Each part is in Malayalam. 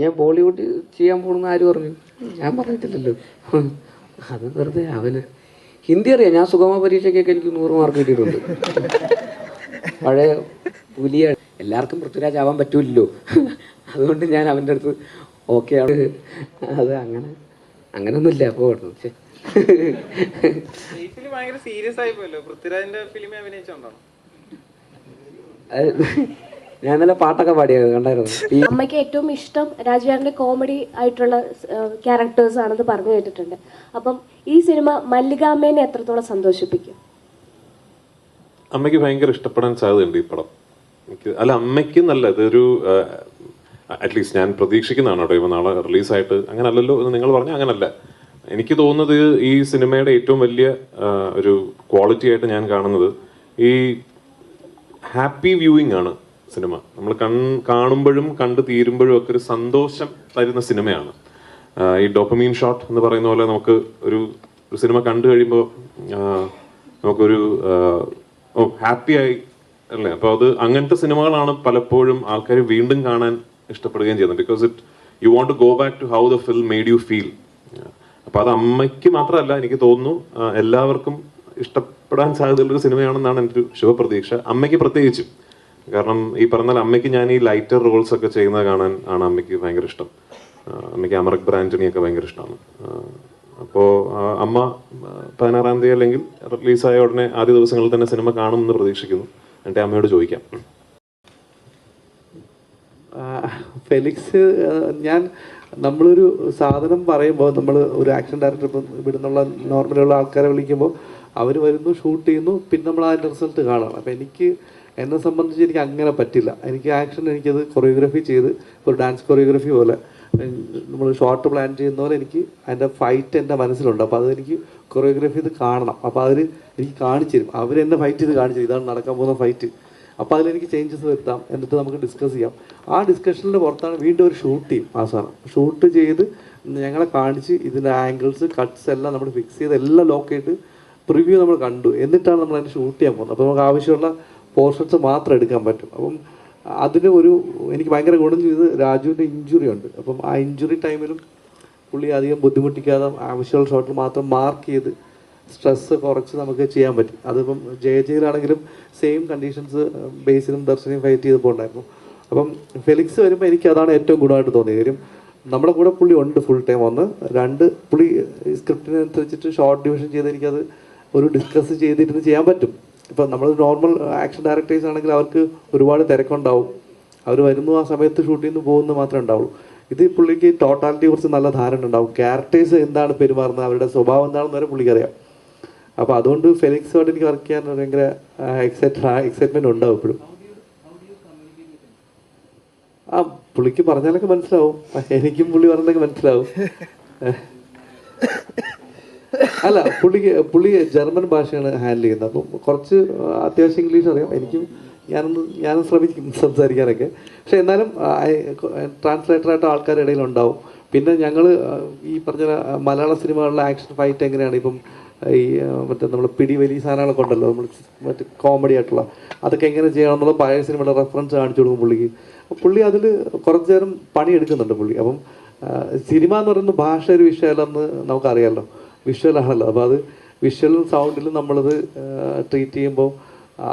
ഞാൻ ബോളിവുഡ് ചെയ്യാൻ പോകണമെന്ന് ആര് പറഞ്ഞു ഞാൻ പറഞ്ഞിട്ടില്ലല്ലോ. അത് വെറുതെ അവന്. ഹിന്ദി അറിയാം. ഞാൻ സുഗമ പരീക്ഷയ്ക്കൊക്കെ എനിക്ക് നൂറ് മാർക്ക് കിട്ടിയിട്ടുണ്ട്. പഴയ പുലിയാണ് എല്ലാവർക്കും പൃഥ്വിരാജ് ആവാൻ പറ്റൂലല്ലോ. അതുകൊണ്ട് ഞാൻ അവന്റെ അടുത്ത് ഓക്കെ ആണ്. അത് അങ്ങനെ അങ്ങനൊന്നുമില്ല. അപ്പോൾ പക്ഷേ സീരിയസ് ആയി പോയല്ലോ പൃഥ്വിരാജിന്റെ ഫിലിമേ അഭിനയിച്ചോണ്ടാണ്? അത് ഞാൻ നല്ല പാട്ടൊക്കെ പാടിയത് കണ്ടായിരുന്നു? അമ്മയ്ക്ക് ഏറ്റവും ഇഷ്ടം രാജുവേറിന്റെ കോമഡി ആയിട്ടുള്ള ക്യാരക്ടേഴ്സ് ആണെന്ന് പറഞ്ഞു കേട്ടിട്ടുണ്ട്. അപ്പം ഈ സിനിമ മല്ലികാമ്മേനെ എത്രത്തോളം സന്തോഷിപ്പിക്കും? അമ്മയ്ക്ക് ഭയങ്കര ഇഷ്ടപ്പെടാൻ സാധ്യതയുണ്ട് ഈ പടം. എനിക്ക് അല്ല അമ്മയ്ക്ക് നല്ല ഇതൊരു അറ്റ്ലീസ്റ്റ് ഞാൻ പ്രതീക്ഷിക്കുന്നതാണ് കേട്ടോ. ഇപ്പൊ നാളെ റിലീസായിട്ട് അങ്ങനെ അല്ലല്ലോ എന്ന് നിങ്ങൾ പറഞ്ഞാൽ അങ്ങനല്ല. എനിക്ക് തോന്നുന്നത് ഈ സിനിമയുടെ ഏറ്റവും വലിയ ഒരു ക്വാളിറ്റി ആയിട്ട് ഞാൻ കാണുന്നത് ഈ ഹാപ്പി വ്യൂയിങ് ആണ്. സിനിമ. നമ്മൾ കൺ കാണുമ്പോഴും കണ്ടു തീരുമ്പോഴും ഒക്കെ ഒരു സന്തോഷം തരുന്ന സിനിമയാണ്. ഈ ഡോപ്പമീൻ ഷോട്ട് എന്ന് പറയുന്ന പോലെ നമുക്ക് ഒരു ഒരു സിനിമ കണ്ടു കഴിയുമ്പോൾ നമുക്കൊരു ഓ ഹാപ്പി ആയി അല്ലേ? അപ്പോൾ അത് അങ്ങനത്തെ സിനിമകളാണ് പലപ്പോഴും ആൾക്കാർ വീണ്ടും കാണാൻ ഇഷ്ടപ്പെടുകയും ചെയ്യുന്നത്. Because it you want to go back to how the film made you feel അപ്പോൾ അത് അമ്മയ്ക്ക് മാത്രമല്ല എനിക്ക് തോന്നുന്നു എല്ലാവർക്കും ഇഷ്ടപ്പെടാൻ സാധ്യതയുള്ള സിനിമയാണെന്നാണ് എന്റെ ഒരു ശുഭപ്രതീക്ഷ. അമ്മയ്ക്ക് പ്രത്യേകിച്ചും. കാരണം ഈ പറഞ്ഞാൽ അമ്മയ്ക്ക് ഞാൻ ഈ ലൈറ്റർ റോൾസ് ഒക്കെ ചെയ്യുന്നത് കാണാൻ ആണ് അമ്മയ്ക്ക് ഭയങ്കര ഇഷ്ടം. അമ്മയ്ക്ക് അമറക് ബ്രാൻഡണിയൊക്കെ ഭയങ്കര ഇഷ്ടമാണ്. അപ്പോൾ അമ്മ പതിനാറാം തീയതി അല്ലെങ്കിൽ റിലീസായ ഉടനെ ആദ്യ ദിവസങ്ങളിൽ തന്നെ സിനിമ കാണുമെന്ന് പ്രതീക്ഷിക്കുന്നു. എന്റെ അമ്മയോട് ചോദിക്കാം. ഫെലിക്സ് ഞാൻ നമ്മളൊരു സാധനം പറയുമ്പോൾ നമ്മൾ ഒരു ആക്ഷൻ ഡയറക്ടർ ഇപ്പം ഇവിടെ നിന്നുള്ള നോർമലുള്ള ആൾക്കാരെ വിളിക്കുമ്പോൾ അവർ വരുന്നു ഷൂട്ട് ചെയ്യുന്നു പിന്നെ നമ്മൾ അതിന്റെ റിസൾട്ട് കാണണം അപ്പം എനിക്ക് എന്നെ സംബന്ധിച്ച് എനിക്ക് അങ്ങനെ പറ്റില്ല. എനിക്ക് ആക്ഷൻ എനിക്കത് കൊറിയോഗ്രഫി ചെയ്ത് ഒരു ഡാൻസ് കൊറിയോഗ്രഫി പോലെ. നമ്മൾ ഷോർട്ട് പ്ലാൻ ചെയ്യുന്ന പോലെ എനിക്ക് അതിന്റെ ഫൈറ്റ് എന്റെ മനസ്സിലുണ്ട്. അപ്പോൾ അതെനിക്ക് കൊറിയോഗ്രഫി ഇത് കാണണം. അപ്പോൾ അവർ എനിക്ക് കാണിച്ചു തരും. അവരെന്നെ ഫൈറ്റ് ചെയ്ത് കാണിച്ചു തരും. ഇതാണ് നടക്കാൻ പോകുന്ന ഫൈറ്റ് അപ്പോൾ അതിലെനിക്ക് ചേഞ്ചസ് വരുത്താം. എന്നിട്ട് നമുക്ക് ഡിസ്കസ് ചെയ്യാം. ആ ഡിസ്കഷനിൽ പുറത്താണ് വീണ്ടും ഒരു ഷൂട്ട് ചെയ്യും അവസാനം ഷൂട്ട് ചെയ്ത് ഞങ്ങളെ കാണിച്ച് ഇതിന്റെ ആംഗിൾസ് കട്ട്സ് എല്ലാം നമ്മൾ ഫിക്സ് ചെയ്ത് എല്ലാം ലോക്ക് ചെയ്ത് പ്രിവ്യൂ നമ്മൾ കണ്ടു. എന്നിട്ടാണ് നമ്മൾ അതിന് ഷൂട്ട് ചെയ്യാൻ പോകുന്നത്. അപ്പോൾ നമുക്ക് ആവശ്യമുള്ള പോർഷൻസ് മാത്രം എടുക്കാൻ പറ്റും. അപ്പം അതിന് ഒരു എനിക്ക് ഭയങ്കര ഗുണം ചെയ്ത് രാജുവിന്റെ ഇഞ്ചുറി ഉണ്ട്. അപ്പം ആ ഇഞ്ചുറി ടൈമിലും പുള്ളി അധികം ബുദ്ധിമുട്ടിക്കാതെ ആവശ്യമുള്ള ഷോട്ടിൽ മാത്രം മാർക്ക് ചെയ്ത് സ്ട്രെസ്സ് കുറച്ച് നമുക്ക് ചെയ്യാൻ പറ്റും. അതിപ്പം ജയ ജയിലാണെങ്കിലും സെയിം കണ്ടീഷൻസ് ബേസിലും ദർശനയും ഫൈറ്റ് ചെയ്തപ്പോൾ ഉണ്ടായിരുന്നു. അപ്പം ഫെലിക്സ് വരുമ്പോൾ എനിക്ക് അതാണ് ഏറ്റവും ഗുണമായിട്ട് തോന്നിയത്. കാര്യം നമ്മുടെ കൂടെ പുള്ളി ഉണ്ട് ഫുൾ ടൈം ഒന്ന് രണ്ട് പുള്ളി സ്ക്രിപ്റ്റിനനുസരിച്ചിട്ട് ഷോർട്ട് ഡിവിഷൻ ചെയ്ത് എനിക്കത് ഒരു ഡിസ്കസ് ചെയ്തിരുന്ന് ചെയ്യാൻ പറ്റും. ഇപ്പം നമ്മൾ നോർമൽ ആക്ഷൻ ഡയറക്ടേഴ്സ് ആണെങ്കിൽ അവർക്ക് ഒരുപാട് തിരക്കുണ്ടാവും. അവർ വരുന്നു ആ സമയത്ത് ഷൂട്ട് ചെയ്യുന്നു പോകുന്നു മാത്രമേ ഉണ്ടാവുള്ളൂ. ഇത് പുള്ളിക്ക് ടോട്ടാലിറ്റിയെ കുറിച്ച് നല്ല ധാരണ ഉണ്ടാവും. ക്യാരക്ടേഴ്സ് എന്താണ് പെരുമാറുന്നത്? അവരുടെ സ്വഭാവം എന്താണെന്ന് വരെ പുള്ളിക്ക് അറിയാം. അപ്പോൾ അതുകൊണ്ട് ഫെലിക്സുമായിട്ട് എനിക്ക് വർക്ക് ചെയ്യാൻ ഭയങ്കര എക്സൈറ്റ് എക്സൈറ്റ്മെന്റ് ഉണ്ടാവും ഇപ്പോഴും. ആ പുള്ളിക്ക് പറഞ്ഞാലൊക്കെ മനസ്സിലാവും. എനിക്കും പുള്ളി പറഞ്ഞതൊക്കെ മനസ്സിലാവും. അല്ല പുള്ളിക്ക് പുള്ളി ജർമ്മൻ ഭാഷയാണ് ഹാൻഡിൽ ചെയ്യുന്നത്. അപ്പം കുറച്ച് അത്യാവശ്യം ഇംഗ്ലീഷ് അറിയാം. എനിക്കും ഞാനൊന്ന് ഞാനും ശ്രമിക്കും സംസാരിക്കാനൊക്കെ. പക്ഷെ എന്നാലും ട്രാൻസ്ലേറ്ററായിട്ട് ആൾക്കാരുടെ ഇടയിൽ ഉണ്ടാവും. പിന്നെ ഞങ്ങൾ ഈ പറഞ്ഞ മലയാള സിനിമകളിലെ ആക്ഷൻ ഫൈറ്റ് എങ്ങനെയാണ്? ഇപ്പം ഈ മറ്റേ നമ്മൾ പിടി വലിയ സാധനങ്ങളൊക്കെ ഉണ്ടല്ലോ നമ്മൾ മറ്റേ കോമഡി ആയിട്ടുള്ള. അതൊക്കെ എങ്ങനെ ചെയ്യണം എന്നുള്ള പഴയ സിനിമയുടെ റെഫറൻസ് കാണിച്ചു കൊടുക്കും പുള്ളിക്ക്. പുള്ളി അതിൽ കുറച്ച് നേരം പണിയെടുക്കുന്നുണ്ട് പുള്ളി. അപ്പം സിനിമ എന്ന് പറയുന്ന ഭാഷ ഒരു വിഷയമല്ലെന്ന് നമുക്കറിയാമല്ലോ വിഷ്വൽ ആണല്ലോ അപ്പോൾ അത് വിഷ്വൽ സൗണ്ടിൽ നമ്മളത് ട്രീറ്റ് ചെയ്യുമ്പോൾ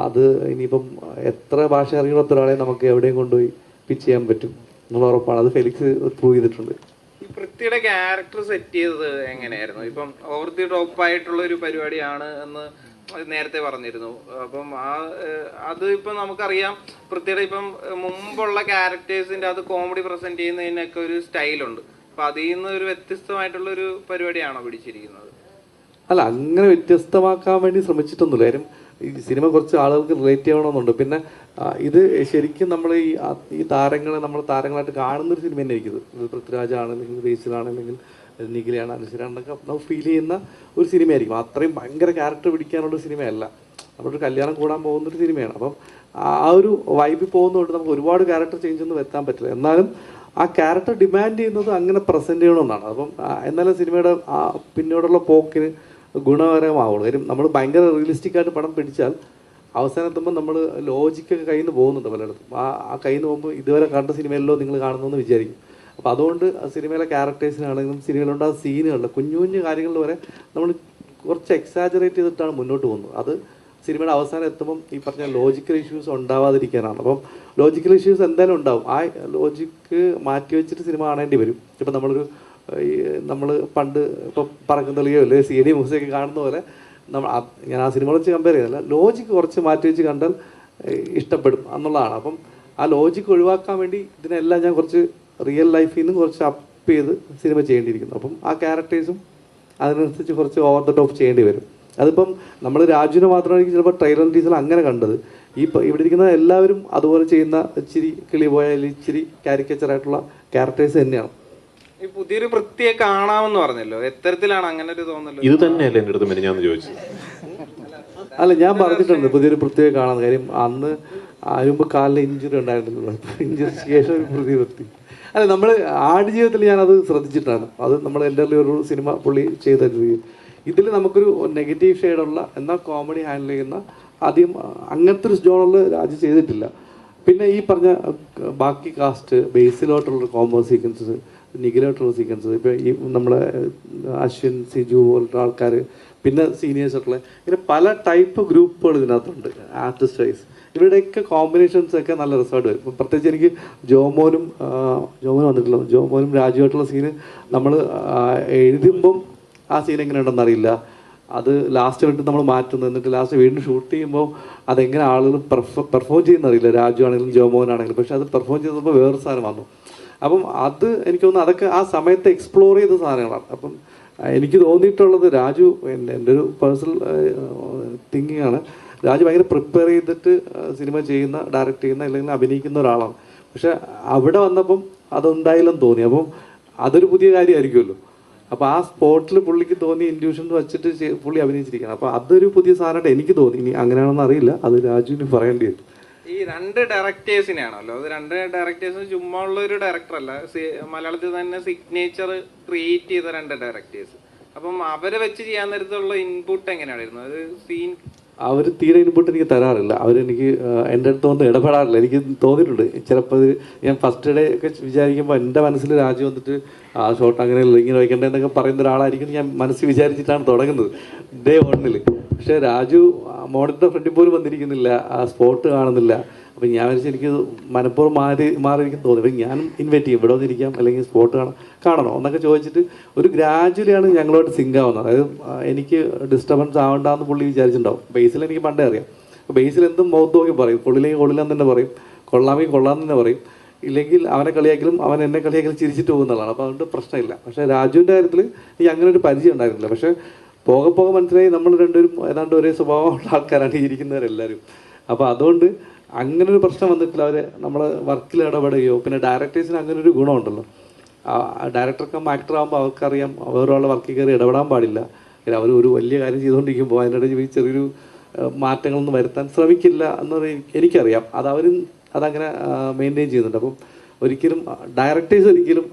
അത് ഇനിയിപ്പം എത്ര ഭാഷ അറിയണ ഒരാളെ നമുക്ക് എവിടെയും കൊണ്ടുപോയി പിച്ച് ചെയ്യാൻ പറ്റും എന്നുള്ള ഉറപ്പാണ്. അത് ഫെലിക്സ് പ്രൂവ് ചെയ്തിട്ടുണ്ട്. പൃഥ്വിയുടെ ക്യാരക്ടർ സെറ്റ് ചെയ്തത് എങ്ങനെയായിരുന്നു? ഇപ്പം ഓവർ ദി ടോപ്പ് ആയിട്ടുള്ള ഒരു പരിപാടിയാണ് എന്ന് നേരത്തെ പറഞ്ഞിരുന്നു. അപ്പം ആ അത് ഇപ്പം നമുക്കറിയാം പൃഥ്വിയുടെ ഇപ്പം മുമ്പുള്ള ക്യാരക്ടേഴ്സിന്റെ അത് കോമഡി പ്രസന്റ് ചെയ്യുന്നതിനൊക്കെ ഒരു സ്റ്റൈലുണ്ട്. അപ്പൊ അതിൽ നിന്ന് ഒരു വ്യത്യസ്തമായിട്ടുള്ള ഒരു പരിപാടിയാണോ പിടിച്ചിരിക്കുന്നത്? അല്ല അങ്ങനെ വ്യത്യസ്തമാക്കാൻ വേണ്ടി ശ്രമിച്ചിട്ടൊന്നുമില്ല. കാര്യം ഈ സിനിമ കുറച്ച് ആളുകൾക്ക് റിലേറ്റ് ചെയ്യണമെന്നുണ്ട്. പിന്നെ ഇത് ശരിക്കും നമ്മൾ ഈ ഈ താരങ്ങളെ നമ്മൾ താരങ്ങളായിട്ട് കാണുന്ന ഒരു സിനിമ തന്നെ ആയിരിക്കും ഇത്. ഇത് പൃഥ്വിരാജാണെങ്കിലും ബേസിലാണെങ്കിലും നിഖിലയാണ് അനുസരാണെന്നൊക്കെ നമ്മൾ ഫീൽ ചെയ്യുന്ന ഒരു സിനിമയായിരിക്കും. അത്രയും ഭയങ്കര ക്യാരക്ടർ പിടിക്കാനുള്ള സിനിമയല്ല. നമ്മളൊരു കല്യാണം കൂടാൻ പോകുന്ന ഒരു സിനിമയാണ്. അപ്പം ആ ഒരു വൈബിൽ പോകുന്നതുകൊണ്ട് നമുക്ക് ഒരുപാട് ക്യാരക്ടർ ചേഞ്ച് ഒന്നും വരുത്താൻ പറ്റില്ല. എന്നാലും ആ ക്യാരക്ടർ ഡിമാൻഡ് ചെയ്യുന്നത് അങ്ങനെ പ്രസന്റ് ചെയ്യണമെന്നാണ്. അപ്പം എന്നാലും സിനിമയുടെ ആ പിന്നോടുള്ള പോക്കിന് ഗുണകരമാവുള്ളൂ. കാര്യം നമ്മൾ ഭയങ്കര റിയലിസ്റ്റിക് ആയിട്ട് പടം പിടിച്ചാൽ അവസാനം എത്തുമ്പോൾ നമ്മൾ ലോജിക്കൊക്കെ കയ്യിൽ നിന്ന് പോകുന്നുണ്ട് പലയിടത്തും. ആ ആ കയ്യിൽ നിന്ന് പോകുമ്പോൾ ഇതുവരെ കണ്ട സിനിമയിലോ നിങ്ങൾ കാണുന്നെന്ന് വിചാരിക്കും. അപ്പോൾ അതുകൊണ്ട് സിനിമയിലെ ക്യാരക്ടേഴ്സിനാണെങ്കിലും സിനിമയിലുണ്ടാകുന്ന സീനുകളിൽ കുഞ്ഞു കുഞ്ഞു കാര്യങ്ങളിൽ വരെ നമ്മൾ കുറച്ച് എക്സാജറേറ്റ് ചെയ്തിട്ടാണ് മുന്നോട്ട് പോകുന്നത്. അത് സിനിമയുടെ അവസാനം എത്തുമ്പം ഈ പറഞ്ഞ ലോജിക്കൽ ഇഷ്യൂസ് ഉണ്ടാവാതിരിക്കാനാണ്. അപ്പം ലോജിക്കൽ ഇഷ്യൂസ് എന്തായാലും ഉണ്ടാവും. ആ ലോജിക്ക് മാറ്റി വെച്ചിട്ട് സിനിമ കാണേണ്ടി വരും. ഇപ്പം നമ്മളൊരു നമ്മൾ പണ്ട് ഇപ്പം പറക്കുന്നളിയോ അല്ലെങ്കിൽ സി ഡി മൂസിയൊക്കെ കാണുന്ന പോലെ നമ്മൾ ഞാൻ ആ സിനിമ വെച്ച് കമ്പയർ ചെയ്യുന്നില്ല. ലോജിക്ക് കുറച്ച് മാറ്റി വെച്ച് കണ്ടാൽ ഇഷ്ടപ്പെടും എന്നുള്ളതാണ്. അപ്പം ആ ലോജിക്ക് ഒഴിവാക്കാൻ വേണ്ടി ഇതിനെല്ലാം ഞാൻ കുറച്ച് റിയൽ ലൈഫിൽ നിന്ന് കുറച്ച് അപ്പ് ചെയ്ത് സിനിമ ചെയ്യേണ്ടിയിരിക്കുന്നു. അപ്പം ആ ക്യാരക്ടേഴ്സും അതിനനുസരിച്ച് കുറച്ച് ഓവർ ദ ടോപ്പ് ചെയ്യേണ്ടി വരും. അതിപ്പം നമ്മൾ രാജുവിനെ മാത്രമായിരിക്കും ചിലപ്പോൾ ട്രെയിലർ ടീച്ചർ അങ്ങനെ കണ്ടത്. ഈ ഇവിടെ ഇരിക്കുന്ന എല്ലാവരും അതുപോലെ ചെയ്യുന്ന ഇച്ചിരി കിളി പോയാൽ ഇച്ചിരി കാരിക്കേച്ചർ ആയിട്ടുള്ള ക്യാരക്ടേഴ്സ് തന്നെയാണ്. ഈ പുതിയൊരു വൃത്തിയെ കാണാമെന്ന് പറഞ്ഞല്ലോ. എത്തരത്തിലാണ് അങ്ങനെ ഒരു തോന്നൽ? ഇത് തന്നെയല്ലേ എന്റെ അടുത്ത് മെനിഞ്ഞാന്ന് ചോദിച്ചു അല്ല ഞാൻ പറഞ്ഞിട്ടുണ്ട് പുതിയൊരു പ്രത്യേക കാണാൻ. കാര്യം അന്ന് ആരുമ്പ് കാലിൽ ഇഞ്ചുറി ഉണ്ടായിരുന്നല്ലോ. ഇഞ്ചുറി ശേഷം ഒരു പുതിയ വൃത്തി. അല്ല നമ്മൾ ആടുജീവിതത്തിൽ അത് ശ്രദ്ധിച്ചിട്ടാണ്. അത് നമ്മൾ എന്റെ ഒരു സിനിമ പുള്ളി ചെയ്ത രീതിയിൽ. ഇതിൽ നമുക്കൊരു നെഗറ്റീവ് ഷെയ്ഡുള്ള എന്നാൽ കോമഡി ഹാൻഡിൽ ചെയ്യുന്ന ആദ്യം അങ്ങനത്തെ ഒരു ജോണിൽ രാജു ചെയ്തിട്ടില്ല. പിന്നെ ഈ പറഞ്ഞ ബാക്കി കാസ്റ്റ് ബേസിലോട്ടുള്ള കോമ്പോ സീക്വൻസസ് നിഖിലോട്ടുള്ള സീക്വൻസസ് ഇപ്പോൾ ഈ നമ്മളെ അഹ്, അശ്വിൻ സിജു പോലുള്ള ആൾക്കാർ പിന്നെ സീനിയേഴ്സ് ആയിട്ടുള്ള ഇങ്ങനെ പല ടൈപ്പ് ഗ്രൂപ്പുകൾ ഇതിനകത്തുണ്ട് ആർട്ടിസ്റ്റ് വൈസ്. ഇവരുടെയൊക്കെ കോമ്പിനേഷൻസ് ഒക്കെ നല്ല റിസൾട്ട് വരും. ഇപ്പം പ്രത്യേകിച്ച് എനിക്ക് ജോമോനും ജോമോനും വന്നിട്ടില്ല. ജോമോനും രാജുവായിട്ടുള്ള സീന് നമ്മൾ എഴുതുമ്പം ആ സീൻ എങ്ങനെയുണ്ടെന്ന് അറിയില്ല. അത് ലാസ്റ്റ് വേണ്ടി നമ്മൾ മാറ്റുന്നു എന്നിട്ട് ലാസ്റ്റ് വീണ്ടും ഷൂട്ട് ചെയ്യുമ്പോൾ അതെങ്ങനെ ആളുകൾ പെർഫോം ചെയ്യുന്ന അറിയില്ല. രാജു ആണെങ്കിലും ജോമോൻ ആണെങ്കിലും. പക്ഷെ അത് പെർഫോം ചെയ്തപ്പോൾ വേറെ സാധനം വന്നു. അപ്പം അത് എനിക്ക് തോന്നുന്നു അതൊക്കെ ആ സമയത്ത് എക്സ്പ്ലോർ ചെയ്ത സാധനങ്ങളാണ്. അപ്പം എനിക്ക് തോന്നിയിട്ടുള്ളത് രാജു എന്റെ എന്റെ ഒരു പേഴ്സണൽ തിങ്കിങ് ആണ്. രാജു ഭയങ്കര പ്രിപ്പയർ ചെയ്തിട്ട് സിനിമ ചെയ്യുന്ന ഡയറക്റ്റ് ചെയ്യുന്ന അല്ലെങ്കിൽ അഭിനയിക്കുന്ന ഒരാളാണ്. പക്ഷെ അവിടെ വന്നപ്പം അതുണ്ടായില്ലെന്ന് തോന്നി. അപ്പം അതൊരു പുതിയ കാര്യമായിരിക്കുമല്ലോ. അപ്പോൾ ആ സ്പോട്ടിൽ പുള്ളിക്ക് തോന്നിയ ഇൻഡ്യൂഷൻ വെച്ചിട്ട് പുള്ളി അഭിനയിച്ചിരിക്കണം അപ്പോൾ അതൊരു പുതിയ സാധനമായിട്ട് എനിക്ക് തോന്നി. ഇനി അങ്ങനെയാണെന്ന് അറിയില്ല. അത് രാജുവിന് പറയേണ്ടി വരും. ഈ രണ്ട് ഡയറക്ടേഴ്സിനാണല്ലോ അത് രണ്ട് ഡയറക്ടേഴ്സ് ചുമ്മാ ഉള്ള ഒരു ഡയറക്ടർ അല്ല മലയാളത്തിൽ തന്നെ സിഗ്നേച്ചർ ക്രിയേറ്റ് ചെയ്ത രണ്ട് ഡയറക്ടേഴ്സ് അപ്പം അവരെ വെച്ച് ചെയ്യാൻ നേരത്തുള്ള ഇൻപുട്ട് എങ്ങനെയായിരുന്നു അത് സീൻ അവർ തീരെ ഇൻപുട്ട് എനിക്ക് തരാറില്ല. അവരെനിക്ക് എന്റെ അടുത്ത് വന്ന് ഇടപെടാറില്ല. എനിക്ക് തോന്നിയിട്ടുണ്ട്. ചിലപ്പോൾ ഞാൻ ഫസ്റ്റ് ഡേ ഒക്കെ വിചാരിക്കുമ്പോൾ എന്റെ മനസ്സിൽ രാജു വന്നിട്ട് ആ ഷോട്ട് അങ്ങനെ ഇങ്ങനെ വയ്ക്കണ്ടേ എന്നൊക്കെ പറയുന്ന ഒരാളായിരിക്കും ഞാൻ മനസ്സിൽ വിചാരിച്ചിട്ടാണ് തുടങ്ങുന്നത്. ഡേ വണ്ണിൽ പക്ഷേ രാജു മോണിറ്റർ ഫ്രണ്ടിൽ പോലും വന്നിരിക്കുന്നില്ല. ആ സ്പോട്ട് കാണുന്നില്ല. അപ്പം ഞാൻ വിചാരിച്ചു എനിക്ക് മനഃപൂർവം മാറി മാറിയിരിക്കും തോന്നി. അപ്പം ഞാനും ഇൻവൈറ്റ് ചെയ്യും. ഇവിടെ വന്നിരിക്കാം. അല്ലെങ്കിൽ സ്പോട്ട് കാണാം. കാണണോ? എന്നൊക്കെ ചോദിച്ചിട്ട് ഒരു ഗ്രാജുവലിയാണ് ഞങ്ങളോട് സിങ്ക് ആവുന്നത്. അതായത് എനിക്ക് ഡിസ്റ്റർബൻസ് ആവണ്ടെന്ന് പുള്ളി വിചാരിച്ചിട്ടുണ്ടാവും. ബേസിൽ എനിക്ക് പണ്ടേ അറിയാം. അപ്പോൾ ബേസിൽ എന്തും മുഖത്ത് നോക്കി പറയും. കൊള്ളില്ലെങ്കിൽ കൊള്ളില്ലെന്ന് തന്നെ പറയും. കൊള്ളാമെങ്കിൽ കൊള്ളാമെന്ന് തന്നെ പറയും. ഇല്ലെങ്കിൽ അവനെ കളിയാക്കലും അവൻ എന്നെ കളിയാക്കലും ചിരിച്ചിട്ട് പോകുന്നതാണ് അപ്പോൾ അതുകൊണ്ട് പ്രശ്നമില്ല. പക്ഷേ രാജുവിന്റെ കാര്യത്തിൽ എനിക്ക് അങ്ങനെ ഒരു പരിചയം ഉണ്ടായിരുന്നില്ല. പക്ഷേ പോകെ പോകെ മനസ്സിലായി. നമ്മൾ രണ്ടുപേരും ഏതാണ്ട് ഒരേ സ്വഭാവമുള്ള ആൾക്കാരാണ് ഇരിക്കുന്നവരെല്ലാവരും. അപ്പോൾ അതുകൊണ്ട് അങ്ങനെ ഒരു പ്രശ്നം വന്നിട്ടില്ല. അവർ നമ്മൾ വർക്കിൽ ഇടപെടുകയോ പിന്നെ ഡയറക്ടേഴ്സിന് അങ്ങനെ ഒരു ഗുണമുണ്ടല്ലോ. ഡയറക്ടർക്കും ആക്ടർ ആകുമ്പോൾ അവർക്കറിയാം വേറൊരാളുടെ വർക്കിൽ കയറി ഇടപെടാൻ പാടില്ല. അവർ ഒരു വലിയ കാര്യം ചെയ്തുകൊണ്ടിരിക്കുമ്പോൾ അതിനിടയിൽ ചെറിയൊരു മാറ്റങ്ങളൊന്നും വരുത്താൻ ശ്രമിക്കില്ല എന്ന് എനിക്കറിയാം. അത് അവരും അതങ്ങനെ മെയിന്റെയിൻ ചെയ്യുന്നുണ്ട്. അപ്പം ഒരിക്കലും ഡയറക്ടേഴ്സ് ഒരിക്കലും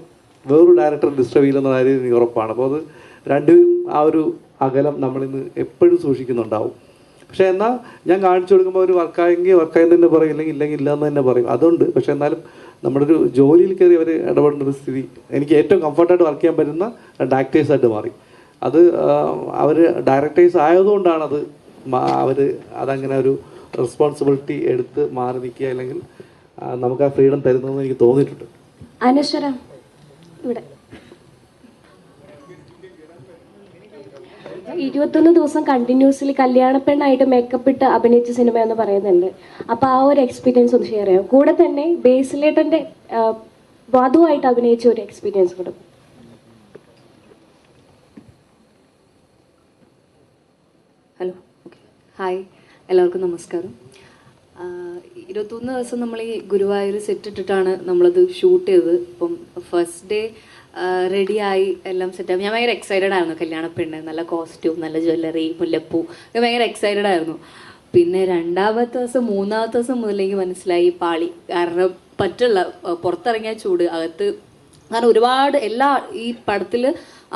വേറൊരു ഡയറക്ടർ ഡിസ്റ്റർബ് ചെയ്യില്ലെന്ന കാര്യം എനിക്ക് ഉറപ്പാണ്. അപ്പോൾ അത് രണ്ടുപേരും ആ ഒരു അകലം നമ്മളിന്ന് എപ്പോഴും സൂക്ഷിക്കുന്നുണ്ടാവും. പക്ഷെ എന്നാൽ ഞാൻ കാണിച്ചു കൊടുക്കുമ്പോൾ ഒരു വർക്കായെങ്കിൽ വർക്കായെന്ന് തന്നെ പറയും ഇല്ലെങ്കിൽ ഇല്ലെങ്കിൽ ഇല്ലയെന്ന് തന്നെ പറയും. അതുണ്ട്. പക്ഷെ എന്നാലും നമ്മുടെ ഒരു ജോലിയിൽ കയറി അവർ ഇടപെടുന്ന ഒരു സ്ഥിതി എനിക്ക് ഏറ്റവും കംഫർട്ടായിട്ട് വർക്ക് ചെയ്യാൻ പറ്റുന്ന രണ്ട് ആക്ടേഴ്സായിട്ട് മാറി. അത് അവർ ഡയറക്ടേഴ്സ് ആയതുകൊണ്ടാണ് അത് അവർ അതങ്ങനെ ഒരു റെസ്പോൺസിബിലിറ്റി എടുത്ത് മാറി നിൽക്കുക അല്ലെങ്കിൽ നമുക്ക് ആ ഫ്രീഡം തരുന്നതെന്ന് എനിക്ക് തോന്നിയിട്ടുണ്ട്. അനശ്വര ഇവിടെ. ഇരുപത്തൊന്ന് ദിവസം കണ്ടിന്യൂസ്ലി കല്യാണ പെണ്ണായിട്ട് മേക്കപ്പ് ഇട്ട് അഭിനയിച്ച സിനിമ എന്ന് പറയുന്നുണ്ട്. അപ്പൊ ആ ഒരു എക്സ്പീരിയൻസ് ഒന്ന് ഷെയർ ചെയ്യാം. കൂടെ തന്നെ ബേസിലേട്ടന്റെ വധുവായിട്ട് അഭിനയിച്ച ഒരു എക്സ്പീരിയൻസ് കൂടെ. ഹലോ ഹായ് എല്ലാവർക്കും നമസ്കാരം. ഇരുപത്തൊന്ന് ദിവസം നമ്മൾ ഈ ഗുരുവായൂർ സെറ്റ് ഇട്ടിട്ടാണ് നമ്മളത് ഷൂട്ട് ചെയ്തത്. അപ്പം ഫസ്റ്റ് ഡേ റെഡിയായി എല്ലാം സെറ്റായി ഞാൻ ഭയങ്കര എക്സൈറ്റഡ് ആയിരുന്നു. കല്യാണ പെണ്ണ് നല്ല കോസ്റ്റ്യൂം നല്ല ജ്വല്ലറി മുല്ലപ്പൂ. ഞാൻ ഭയങ്കര എക്സൈറ്റഡ് ആയിരുന്നു. പിന്നെ രണ്ടാമത്തെ ദിവസം മൂന്നാമത്തെ ദിവസം മുതലേക്ക് മനസ്സിലായി പാളി. കാരണം പറ്റുള്ള പുറത്തിറങ്ങിയ ചൂട് അകത്ത് കാരണം ഒരുപാട് എല്ലാ ഈ പടത്തിൽ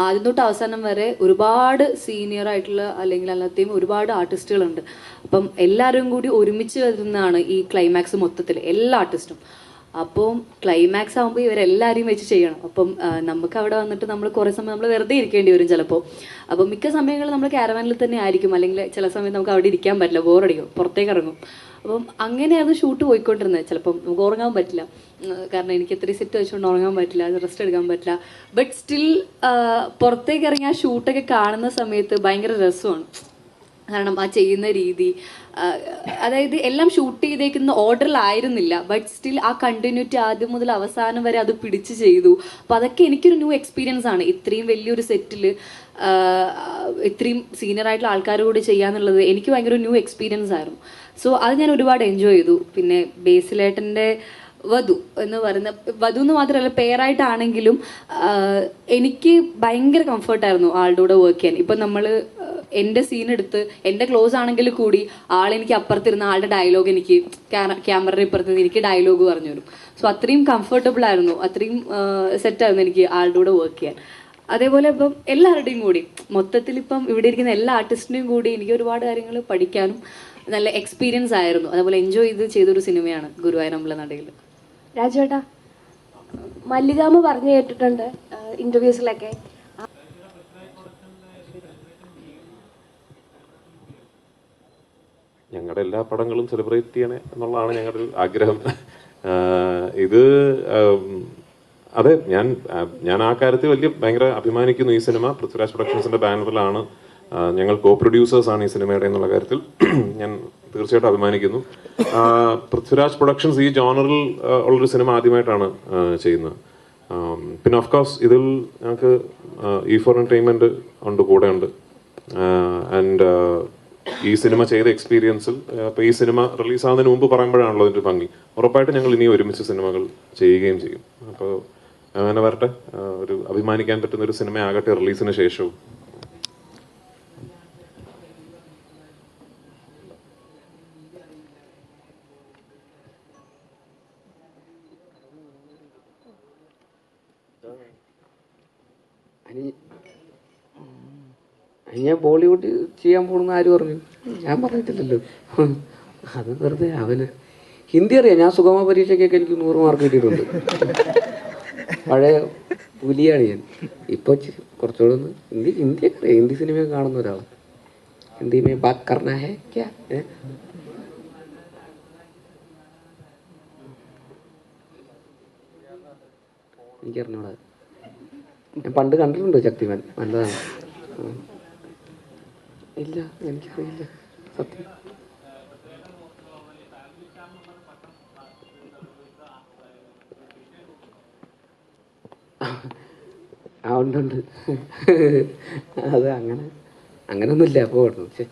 ആദ്യം തൊട്ട് അവസാനം വരെ ഒരുപാട് സീനിയർ ആയിട്ടുള്ള അല്ലെങ്കിൽ അല്ലാത്തെയും ഒരുപാട് ആർട്ടിസ്റ്റുകളുണ്ട് അപ്പം എല്ലാവരും കൂടി ഒരുമിച്ച് വരുന്നതാണ് ഈ ക്ലൈമാക്സ് മൊത്തത്തിൽ എല്ലാ ആർട്ടിസ്റ്റും അപ്പോൾ ക്ലൈമാക്സ് ആകുമ്പോൾ ഇവരെല്ലാവരെയും വെച്ച് ചെയ്യണം. അപ്പം നമുക്ക് അവിടെ വന്നിട്ട് നമ്മൾ കുറേ സമയം നമ്മൾ വെറുതെ ഇരിക്കേണ്ടി വരും ചിലപ്പോൾ അപ്പം മിക്ക സമയങ്ങളിൽ നമ്മൾ കാരവാനിൽ തന്നെ ആയിരിക്കും. അല്ലെങ്കിൽ ചില സമയം നമുക്ക് അവിടെ ഇരിക്കാൻ പറ്റില്ല. ബോറടിക്കും പുറത്തേക്ക് ഇറങ്ങും. അപ്പം അങ്ങനെയായിരുന്നു ഷൂട്ട് പോയിക്കൊണ്ടിരുന്നത്. ചിലപ്പം നമുക്ക് ഉറങ്ങാൻ പറ്റില്ല. കാരണം എനിക്ക് ഇത്രയും സെറ്റ് വെച്ചുകൊണ്ട് ഉറങ്ങാൻ പറ്റില്ല. റെസ്റ്റ് എടുക്കാൻ പറ്റില്ല. ബട്ട് സ്റ്റിൽ പുറത്തേക്ക് ഇറങ്ങി ആ ഷൂട്ടൊക്കെ കാണുന്ന സമയത്ത് ഭയങ്കര രസമാണ്. കാരണം ആ ചെയ്യുന്ന രീതി. അതായത് എല്ലാം ഷൂട്ട് ചെയ്തേക്കുന്ന ഓർഡറിലായിരുന്നില്ല. ബട്ട് സ്റ്റിൽ ആ കണ്ടിന്യൂറ്റി ആദ്യം മുതൽ അവസാനം വരെ അത് പിടിച്ച് ചെയ്തു. അപ്പോൾ അതൊക്കെ എനിക്കൊരു ന്യൂ എക്സ്പീരിയൻസ് ആണ്. ഇത്രയും വലിയൊരു സെറ്റിൽ ഇത്രയും സീനിയർ ആയിട്ടുള്ള ആൾക്കാർ കൂടി ചെയ്യാന്നുള്ളത് എനിക്ക് ഭയങ്കര ന്യൂ എക്സ്പീരിയൻസ് ആയിരുന്നു. സോ അത് ഞാൻ ഒരുപാട് എൻജോയ് ചെയ്തു. പിന്നെ ബേസിലേട്ടന്റെ വധു എന്ന് പറയുന്ന വധു എന്ന് മാത്രമല്ല പേരായിട്ടാണെങ്കിലും എനിക്ക് ഭയങ്കര കംഫർട്ടായിരുന്നു ആളുടെ കൂടെ വർക്ക് ചെയ്യാൻ. ഇപ്പം നമ്മൾ എന്റെ സീൻ എടുത്ത് എന്റെ ക്ലോസ് ആണെങ്കിൽ കൂടി ആളെനിക്ക് അപ്പുറത്തിരുന്ന ആളുടെ ഡയലോഗ് എനിക്ക് ക്യാമറയുടെ ഇപ്പുറത്തിന്ന് എനിക്ക് ഡയലോഗ് പറഞ്ഞു തരും. സോ അത്രയും കംഫർട്ടബിൾ ആയിരുന്നു. അത്രയും സെറ്റായിരുന്നു എനിക്ക് ആളുടെ കൂടെ വർക്ക് ചെയ്യാൻ. അതേപോലെ ഇപ്പം എല്ലാവരുടെയും കൂടി മൊത്തത്തിൽ ഇപ്പം ഇവിടെ ഇരിക്കുന്ന എല്ലാ ആർട്ടിസ്റ്റിന്റെയും കൂടി എനിക്ക് ഒരുപാട് കാര്യങ്ങൾ പഠിക്കാനും നല്ല എക്സ്പീരിയൻസ് ആയിരുന്നു. അതേപോലെ എൻജോയ് ചെയ്ത് ചെയ്തൊരു സിനിമയാണ് ഗുരുവായൂർ അമ്പലനടയിൽ രാജുവേട്ടാ മല്ലികാമ പറഞ്ഞു കേട്ടിട്ടുണ്ട് ഇന്റർവ്യൂസിലൊക്കെ ഞങ്ങളുടെ എല്ലാ പടങ്ങളും സെലിബ്രേറ്റ് ചെയ്യണേ എന്നുള്ളതാണ് ഞങ്ങളുടെ ഒരു ആഗ്രഹം ഇത് അതെ ഞാൻ ഞാൻ ആ കാര്യത്തിൽ വലിയ ഭയങ്കര അഭിമാനിക്കുന്നു ഈ സിനിമ. പൃഥ്വിരാജ് പ്രൊഡക്ഷൻസിന്റെ ബാനറിലാണ് ഞങ്ങൾ കോ പ്രൊഡ്യൂസേഴ്സ് ആണ് ഈ സിനിമയുടെ എന്നുള്ള കാര്യത്തിൽ. ഞാൻ തീർച്ചയായിട്ടും അഭിമാനിക്കുന്നു. പൃഥ്വിരാജ് പ്രൊഡക്ഷൻസ് ഈ ജോണറിൽ ഉള്ളൊരു സിനിമ ആദ്യമായിട്ടാണ് ചെയ്യുന്നത്. പിന്നെ ഓഫ് കോഴ്സ് ഇതിൽ ഞങ്ങൾക്ക് ഈ ഫോർ എന്റർടൈൻമെന്റ് ഉണ്ട് കൂടെ ഉണ്ട്. ആൻഡ് ഈ സിനിമ ചെയ്ത എക്സ്പീരിയൻസിൽ അപ്പോൾ ഈ സിനിമ റിലീസ് ആവുന്നതിന് മുമ്പ് പറയുമ്പോഴാണല്ലോ അതിന്റെ ഭംഗി. ഉറപ്പായിട്ട് ഞങ്ങൾ ഇനി ഒരുമിച്ച് സിനിമകൾ ചെയ്യുകയും ചെയ്യും. അപ്പോൾ അങ്ങനെ വരട്ടെ. ഒരു അഭിമാനിക്കാൻ പറ്റുന്ന ഒരു സിനിമ ആകട്ടെ റിലീസിന് ശേഷവും. ഞാൻ ബോളിവുഡ് ചെയ്യാൻ പോകുന്ന ആര് പറഞ്ഞു? ഞാൻ പറഞ്ഞിട്ടില്ലല്ലോ. അത് വെറുതെ അവന്. ഹിന്ദി അറിയാം. ഞാൻ സുഗമ പരീക്ഷയ്ക്കൊക്കെ എനിക്ക് നൂറ് മാർക്ക് കിട്ടിയിട്ടുണ്ട്. പഴയ പുലിയാണ് ഞാൻ. ഇപ്പൊ ഇച്ചിരി കുറച്ചുകൂടെ ഒന്ന് ഹിന്ദി ഹിന്ദിയൊക്കെ അറിയാം. ഹിന്ദി സിനിമ കാണുന്ന ഒരാൾ ഹിന്ദി മേ കർണ ഹേ ക്യാ? ഏ? എനിക്കറിഞ്ഞൂടാ. ഞാൻ പണ്ട് കണ്ടിട്ടുണ്ട് ശക്തിമാൻ. നല്ലതാണ്. ഇല്ല എനിക്കറിയില്ല സത്യം. ആ ഉണ്ട് ഉണ്ട്. അത് അങ്ങനെ അങ്ങനൊന്നുമില്ല അപ്പോൾ പക്ഷേ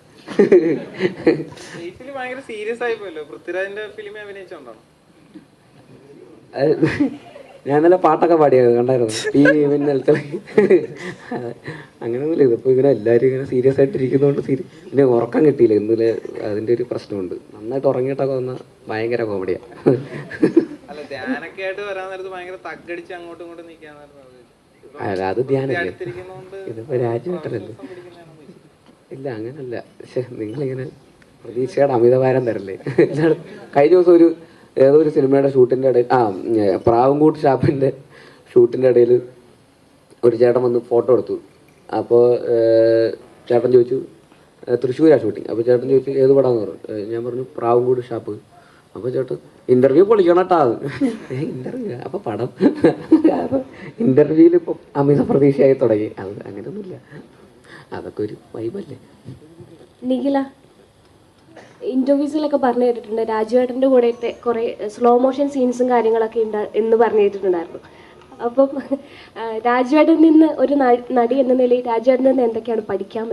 ഭയങ്കര സീരിയസ് ആയി പോയല്ലോ പൃഥ്വിരാജിന്റെ ഫിലിമിൽ അഭിനയിച്ചോണ്ടാണ് അത് ഞാൻ ഇന്നലെ പാട്ടൊക്കെ പാടിയത് കണ്ടായിരുന്നു? ഈ മിന്നൽ തിളങ്ങി അങ്ങനെയൊന്നുമില്ല ഇതിപ്പോൾ ഇങ്ങനെ എല്ലാവരും ഇങ്ങനെ സീരിയസ് ആയിട്ട് ഇരിക്കുന്നതുകൊണ്ട് സീരി പിന്നെ ഉറക്കം കിട്ടിയില്ല. ഇന്നലെ അതിന്റെ ഒരു പ്രശ്നമുണ്ട്. നന്നായിട്ട് ഉറങ്ങിയിട്ടൊക്കെ വന്ന ഭയങ്കര കോമഡിയാണ് അല്ല ധ്യാനൊക്കെ ആയിട്ട് വരാൻ നേരത്ത് ഭയങ്കര തగ్గടിച്ച് അങ്ങോട്ടും ഇങ്ങോട്ടും നിൽക്കാന്നായിരുന്നു അല്ല അത് ധ്യാനല്ലേ ഇതിപ്പോ ഇതിപ്പോൾ രാജ്യമായിട്ടല്ലേ ഇല്ല അങ്ങനല്ല. പക്ഷെ നിങ്ങളിങ്ങനെ പ്രതീക്ഷയുടെ അമിതഭാരം തരല്ലേ? കഴിഞ്ഞ ദിവസം ഒരു ഏതോ ഒരു സിനിമയുടെ ഷൂട്ടിന്റെ ഇടയിൽ ആ പ്രാവുംകൂട്ട് ഷാപ്പിന്റെ ഷൂട്ടിന്റെ ഇടയിൽ ഒരു ചേട്ടൻ വന്ന് ഫോട്ടോ എടുത്തു. അപ്പോൾ ചേട്ടൻ ചോദിച്ചു തൃശ്ശൂരാണ് തൃശ്ശൂരാ ഷൂട്ടിങ്? അപ്പോൾ ചേട്ടൻ ചോദിച്ചു ഏത് പടാന്ന്? പറഞ്ഞു. ഞാൻ പറഞ്ഞു പ്രാവുംകൂട് ഷാപ്പ്. അപ്പോൾ ചേട്ടൻ ഇന്റർവ്യൂ പൊളിക്കണം കേട്ടാ ഇന്റർവ്യൂ അപ്പോൾ പടം ഇന്റർവ്യൂവിൽ ഇപ്പൊ അമിത പ്രതീക്ഷയായി തുടങ്ങി. അത് അങ്ങനെയൊന്നുമില്ല അതൊക്കെ ഒരു വൈബല്ലേ നിഖില ഇന്റർവ്യൂസിലൊക്കെ പറഞ്ഞു കേട്ടിട്ടുണ്ട്. രാജുവേട്ടന്റെ കൂടെ കുറേ സ്ലോ മോഷൻ സീൻസും കാര്യങ്ങളൊക്കെ ഉണ്ട് എന്ന് പറഞ്ഞു കേട്ടിട്ടുണ്ടായിരുന്നു. അപ്പം രാജുവേട്ടൻ നിന്ന് ഒരു നടി എന്ന നിലയിൽ രാജുവേട്ടനിൽ നിന്ന് എന്തൊക്കെയാണ് പഠിക്കാൻ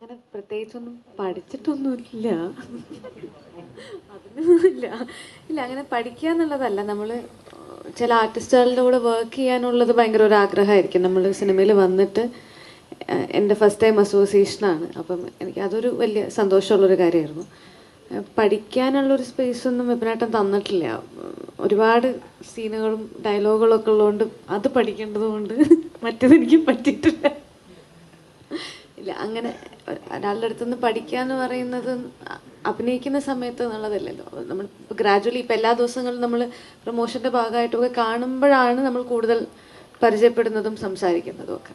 അങ്ങനെ പ്രത്യേകിച്ചൊന്നും പഠിച്ചിട്ടൊന്നുമില്ല. അതിനൊന്നുമില്ല. ഇല്ല അങ്ങനെ പഠിക്കുക എന്നുള്ളതല്ല നമ്മൾ ചില ആർട്ടിസ്റ്റുകളുടെ കൂടെ വർക്ക് ചെയ്യാനുള്ളത് ഭയങ്കര ഒരു ആഗ്രഹമായിരിക്കും. നമ്മൾ സിനിമയിൽ വന്നിട്ട് എന്റെ ഫസ്റ്റ് ടൈം അസോസിയേഷനാണ് അപ്പം എനിക്ക് അതൊരു വലിയ സന്തോഷമുള്ളൊരു കാര്യമായിരുന്നു. പഠിക്കാനുള്ളൊരു സ്പേസ് ഒന്നും വിപിനാട്ടം തന്നിട്ടില്ല. ഒരുപാട് സീനുകളും ഡയലോഗുകളൊക്കെ ഉള്ളതുകൊണ്ട് അത് പഠിക്കേണ്ടതുകൊണ്ട് മറ്റേതെനിക്ക് പറ്റിയിട്ടില്ല. ഇല്ല അങ്ങനെ ഒരാളുടെ അടുത്തുനിന്ന് പഠിക്കുക എന്ന് പറയുന്നത് അഭിനയിക്കുന്ന സമയത്ത് എന്നുള്ളതല്ലല്ലോ. നമ്മൾ ഗ്രാജുവലി ഇപ്പം എല്ലാ ദിവസങ്ങളും നമ്മൾ പ്രൊമോഷന്റെ ഭാഗമായിട്ടൊക്കെ കാണുമ്പോഴാണ് നമ്മൾ കൂടുതൽ പരിചയപ്പെടുന്നതും സംസാരിക്കുന്നതും ഒക്കെ.